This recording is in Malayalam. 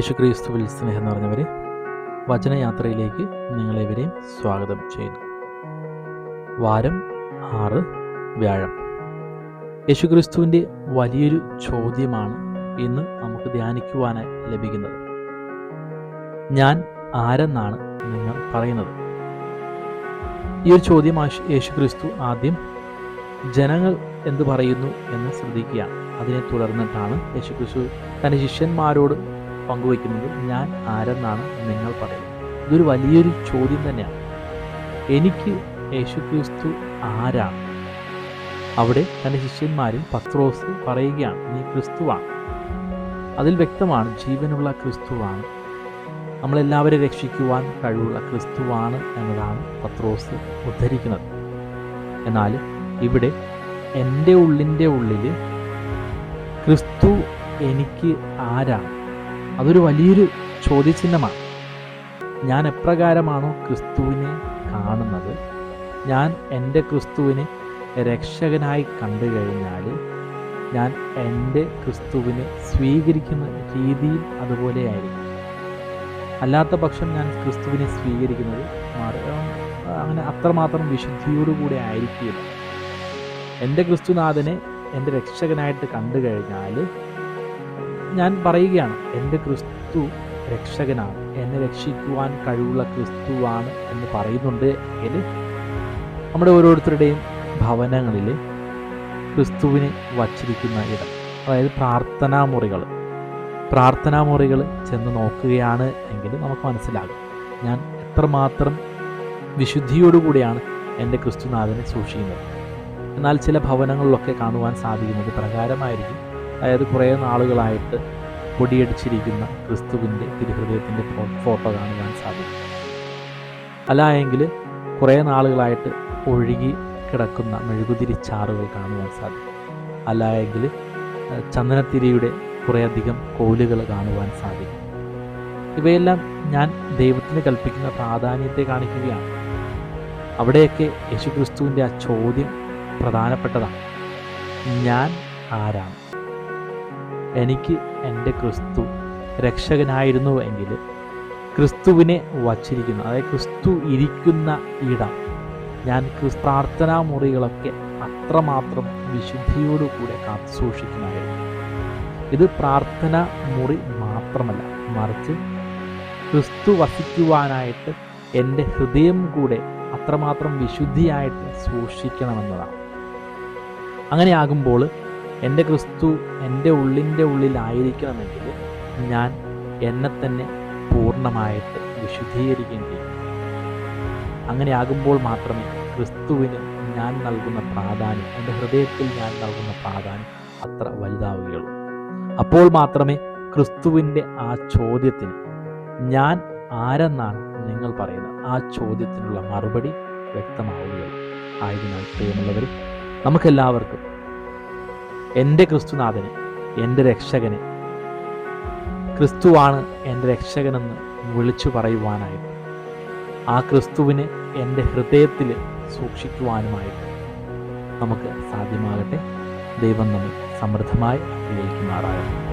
യേശുക്രിസ്തുവിൽ സ്നേഹം നിറഞ്ഞവരെ വചനയാത്രയിലേക്ക് നിങ്ങളെവരെയും സ്വാഗതം ചെയ്യുന്നു. വാരം ആറ് വ്യാഴം. യേശുക്രിസ്തുവിന്റെ വലിയൊരു ചോദ്യമാണ് ഇന്ന് നമുക്ക് ധ്യാനിക്കുവാനായി ലഭിക്കുന്നത്. ഞാൻ ആരെന്നാണ് നിങ്ങൾ പറയുന്നത്? ഈ ഒരു ചോദ്യം യേശുക്രിസ്തു ആദ്യം ജനങ്ങൾ എന്ത് പറയുന്നു എന്ന് ശ്രദ്ധിക്കുകയാണ്. അതിനെ തുടർന്നിട്ടാണ് യേശുക്രിസ്തു തന്റെ ശിഷ്യന്മാരോട് പങ്കുവയ്ക്കുന്നത് ഞാൻ ആരെന്നാണ് നിങ്ങൾ പറയുന്നത്? ഇതൊരു വലിയൊരു ചോദ്യം തന്നെയാണ്. എനിക്ക് യേശുക്രിസ്തു ആരാണ്? അവിടെ തന്റെ ശിഷ്യന്മാരിൽ പത്രോസ് പറയുകയാണ് നീ ക്രിസ്തുവാണ്. അതിൽ വ്യക്തമാണ് ജീവനുള്ള ക്രിസ്തുവാണ്. നമ്മളെല്ലാവരെ രക്ഷിക്കുവാൻ കഴിവുള്ള ക്രിസ്തുവാണ് എന്നതാണ് പത്രോസ് ഉദ്ധരിക്കുന്നത്. എന്നാൽ ഇവിടെ എന്റെ ഉള്ളിന്റെ ഉള്ളിൽ ക്രിസ്തു എനിക്ക് ആരാണ്? അതൊരു വലിയൊരു ചോദ്യചിഹ്നമാണ്. ഞാൻ എപ്രകാരമാണോ ക്രിസ്തുവിനെ കാണുന്നത്? ഞാൻ എന്റെ ക്രിസ്തുവിനെ രക്ഷകനായി കണ്ടു കഴിഞ്ഞാൽ ഞാൻ എന്റെ ക്രിസ്തുവിനെ സ്വീകരിക്കുന്ന രീതിയിൽ അതുപോലെയായിരിക്കും അല്ലാത്ത പക്ഷം ഞാൻ ക്രിസ്തുവിനെ സ്വീകരിക്കുന്നത് അങ്ങനെ അത്രമാത്രം വിശുദ്ധിയോടുകൂടി ആയിരിക്കില്ല എന്റെ ക്രിസ്തുനാഥനെ എന്റെ രക്ഷകനായിട്ട് കണ്ടു കഴിഞ്ഞാൽ ഞാൻ പറയുകയാണ് എന്റെ ക്രിസ്തു രക്ഷകനാണ്. എന്നെ രക്ഷിക്കുവാൻ കഴിവുള്ള ക്രിസ്തുവാണ് എന്ന് പറയുന്നുണ്ട് എങ്കിൽ നമ്മുടെ ഓരോരുത്തരുടെയും ഭവനങ്ങളിൽ ക്രിസ്തുവിന് വച്ചിരിക്കുന്ന ഇടം അതായത് പ്രാർത്ഥനാ മുറികൾ പ്രാർത്ഥനാ മുറികൾ ചെന്ന് നോക്കുകയാണ് എങ്കിൽ നമുക്ക് മനസ്സിലാകും ഞാൻ എത്രമാത്രം വിശുദ്ധിയോടുകൂടിയാണ് എന്റെ ക്രിസ്തുനാഥനെ സൂക്ഷിക്കുന്നത്. എന്നാൽ ചില ഭവനങ്ങളിലൊക്കെ കാണുവാൻ സാധിക്കുന്നത് പ്രകാരമായിരിക്കും അതായത് കുറേ നാളുകളായിട്ട് പൊടിയടിച്ചിരിക്കുന്ന ക്രിസ്തുവിന്റെ തിരുഹൃദയത്തിന്റെ ഫോട്ടോ കാണുവാൻ സാധിക്കും. അല്ലായെങ്കിൽ കുറേ നാളുകളായിട്ട് ഒഴുകി കിടക്കുന്ന മെഴുകുതിരി ചാറുകൾ കാണുവാൻ സാധിക്കും. അല്ലായെങ്കിൽ ചന്ദനത്തിരിയുടെ കുറേയധികം കോലുകൾ കാണുവാൻ സാധിക്കും. ഇവയെല്ലാം ഞാൻ ദൈവത്തിന് കൽപ്പിക്കുന്ന പ്രാധാന്യത്തെ കാണിക്കുകയാണ്. അവിടെയൊക്കെ യേശുക്രിസ്തുവിന്റെ ആ ചോദ്യം പ്രധാനപ്പെട്ടതാണ്. ഞാൻ ആരാണ്? എനിക്ക് എന്റെ ക്രിസ്തു രക്ഷകനായിരുന്നു എങ്കിൽ ക്രിസ്തുവിനെ വച്ചിരിക്കുന്നു. അതായത് ക്രിസ്തു ഇരിക്കുന്ന ഇടം. ഞാൻ പ്രാർത്ഥനാ മുറികളൊക്കെ അത്രമാത്രം വിശുദ്ധിയോടുകൂടെ കാത്തു സൂക്ഷിക്കുന്നതായിരുന്നു. ഇത് പ്രാർത്ഥന മുറി മാത്രമല്ല. മറിച്ച് ക്രിസ്തു വസിക്കുവാനായിട്ട് എന്റെ ഹൃദയം കൂടെ അത്രമാത്രം വിശുദ്ധിയായിട്ട് സൂക്ഷിക്കണമെന്നതാണ്. അങ്ങനെയാകുമ്പോൾ എന്റെ ക്രിസ്തു എന്റെ ഉള്ളിന്റെ ഉള്ളിലായിരിക്കണമെങ്കിൽ ഞാൻ എന്നെ തന്നെ പൂർണമായിട്ട് വിശുദ്ധീകരിക്കുകയും ചെയ്യും. അങ്ങനെയാകുമ്പോൾ മാത്രമേ ക്രിസ്തുവിന് ഞാൻ നൽകുന്ന പ്രാധാന്യം എന്റെ ഹൃദയത്തിൽ ഞാൻ നൽകുന്ന പ്രാധാന്യം അത്ര വലുതാവുകയുള്ളൂ. അപ്പോൾ മാത്രമേ ക്രിസ്തുവിന്റെ ആ ചോദ്യത്തിന് ഞാൻ ആരെന്നാണ് നിങ്ങൾ പറയുന്നത്? ആ ചോദ്യത്തിനുള്ള മറുപടി വ്യക്തമാവുകയുള്ളൂ. ആയതിനാൽ പ്രിയമുള്ളവർ നമുക്കെല്ലാവർക്കും എന്റെ ക്രിസ്തുനാഥനെ എന്റെ രക്ഷകനെ. ക്രിസ്തുവാണ് എന്റെ രക്ഷകനെന്ന് വിളിച്ചു പറയുവാനായിട്ട്. ആ ക്രിസ്തുവിനെ എന്റെ ഹൃദയത്തിൽ സൂക്ഷിക്കുവാനുമായിട്ട് നമുക്ക് സാധ്യമാകട്ടെ. ദൈവം നമ്മെ സമൃദ്ധമായി അനുഗ്രഹിക്കുമാറാകട്ടെ.